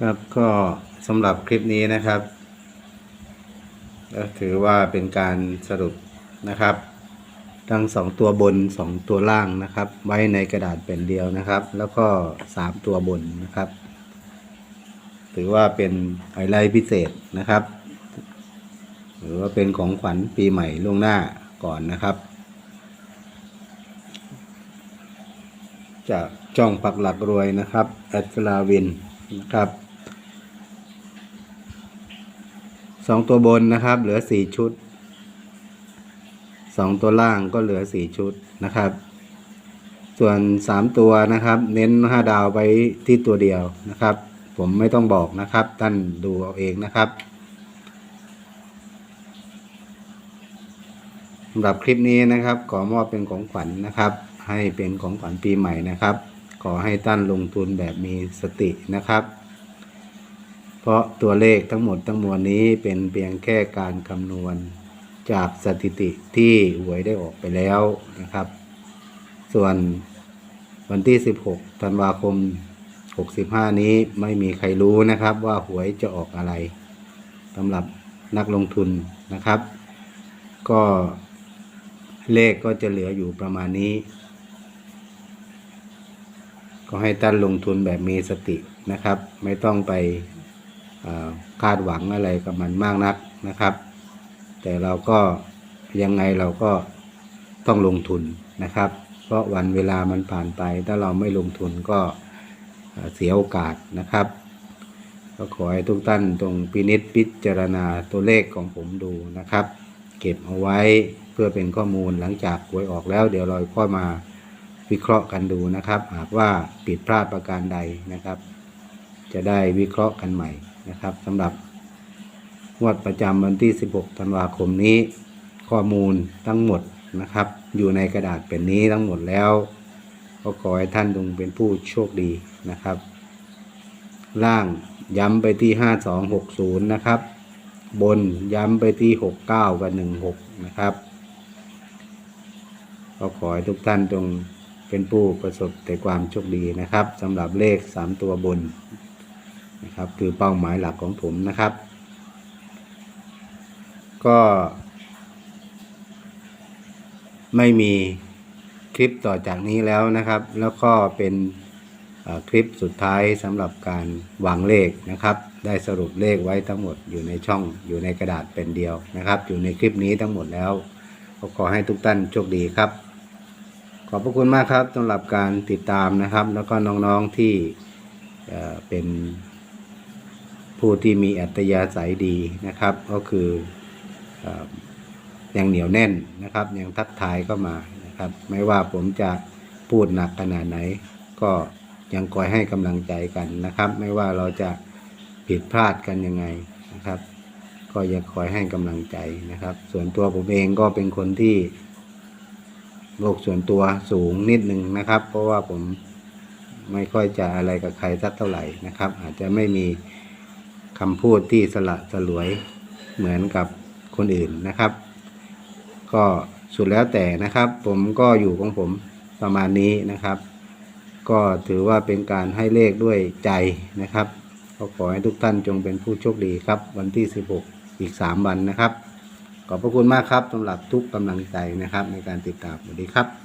ครับก็สำหรับคลิปนี้นะครับก็ถือว่าเป็นการสรุปนะครับ ทั้งสองตัวบนสองตัวล่างนะครับ ไว้ในกระดาษแผ่นเดียวนะครับ แล้วก็สามตัวบนนะครับ ถือว่าเป็นไฮไลท์พิเศษนะครับ หรือว่าเป็นของขวัญปีใหม่ล่วงหน้าก่อนนะครับจากจ้องปักหลักรวยนะครับแอดลาวินนะครับ สองตัวบนนะครับ เหลือสี่ชุดสองตัวล่างก็เหลือสี่ชุดนะครับ ส่วนสามตัวนะครับ เน้นห้าดาวไปที่ตัวเดียวนะครับ ผมไม่ต้องบอกนะครับท่านดูเอาเองนะครับสำหรับคลิปนี้นะครับ ขอมอบเป็นของขวัญนะครับ ให้เป็นของขวัญปีใหม่นะครับ ขอให้ท่านลงทุนแบบมีสตินะครับ เพราะตัวเลขทั้งหมดทั้งมวลนี้เป็นเพียงแค่การคำนวณจากสถิติที่หวยได้ออกไปแล้วนะครับ ส่วนวันที่ 16 ธันวาคม 65 นี้ไม่มีใครรู้นะครับว่าหวยจะออกอะไรสำหรับนักลงทุนนะครับ ก็เลขก็จะเหลืออยู่ประมาณนี้ ก็ให้ท่านลงทุนแบบมีสตินะครับ ไม่ต้องไป คาดหวังอะไรกับมันมากนักนะครับ แต่เราก็ยังไงเราก็ต้องลงทุนนะครับ เพราะวันเวลามันผ่านไป ถ้าเราไม่ลงทุนก็เสียโอกาสนะครับ ก็ขอให้ทุกท่านตรงพินิษพิจารณาตัวเลขของผมดูนะครับ เก็บเอาไว้เพื่อเป็นข้อมูลหลังจากหวยออกแล้ว เดี๋ยวเราค่อยมาวิเคราะห์กันดูนะครับ หากว่าผิดพลาดประการใดนะครับ จะได้วิเคราะห์กันใหม่ นะครับสำหรับงวดประจำวันที่ 16 ธันวาคมนี้ ข้อมูลทั้งหมดนะครับ อยู่ในกระดาษเป็นนี้ทั้งหมดแล้ว ก็ขอให้ท่านจงเป็นผู้โชคดีนะครับ ล่างย้ำไปที่ 5260 นะครับ บนย้ำไปที่ 69 กับ 16 นะครับก็ขอให้ทุกท่านจงเป็นผู้ประสบแต่ความโชคดีนะครับสำหรับเลข 3 ตัวบน นะครับ คือเป้าหมายหลักของผมนะครับ ก็ ไม่มีคลิปต่อจากนี้แล้วนะครับ แล้วก็เป็นคลิปสุดท้ายสำหรับการวางเลขนะครับ ได้สรุปเลขไว้ทั้งหมดอยู่ในช่องอยู่ในกระดาษเป็นเดียวนะครับ อยู่ในคลิปนี้ทั้งหมดแล้วก็ขอให้ทุกท่านโชคดีครับ ขอบพระคุณมากครับสำหรับการติดตามนะครับ แล้วก็น้องๆที่เเป็น ผู้ที่มีอัตยาศัยดีนะครับ ก็คืออ่อยังเหนียวแน่นนะครับยังทักทายเข้ามานะครับ ไม่ว่าผมจะพูดหนักขนาดไหน ก็ยังคอยให้กำลังใจกันนะครับ ไม่ว่าเราจะผิดพลาดกันยังไงนะครับ ก็ยังคอยให้กำลังใจนะครับ ส่วนตัวผมเองก็เป็นคนที่โลกส่วนตัวสูงนิดนึงนะครับ เพราะว่าผมไม่ค่อยจะอะไรกับใครสักเท่าไหร่นะครับ อาจจะไม่มี คำพูดที่สละสลวยเหมือนกับคนอื่นนะครับ ก็สุดแล้วแต่นะครับ ผมก็อยู่ของผมประมาณนี้นะครับ ก็ถือว่าเป็นการให้เลขด้วยใจนะครับก็ขอให้ทุกท่านจงเป็นผู้โชคดีครับ วันที่ 16 อีก 3 วันนะครับ ขอบพระคุณมากครับสำหรับทุกกำลังใจนะครับ ในการติดตามสวัสดีครับ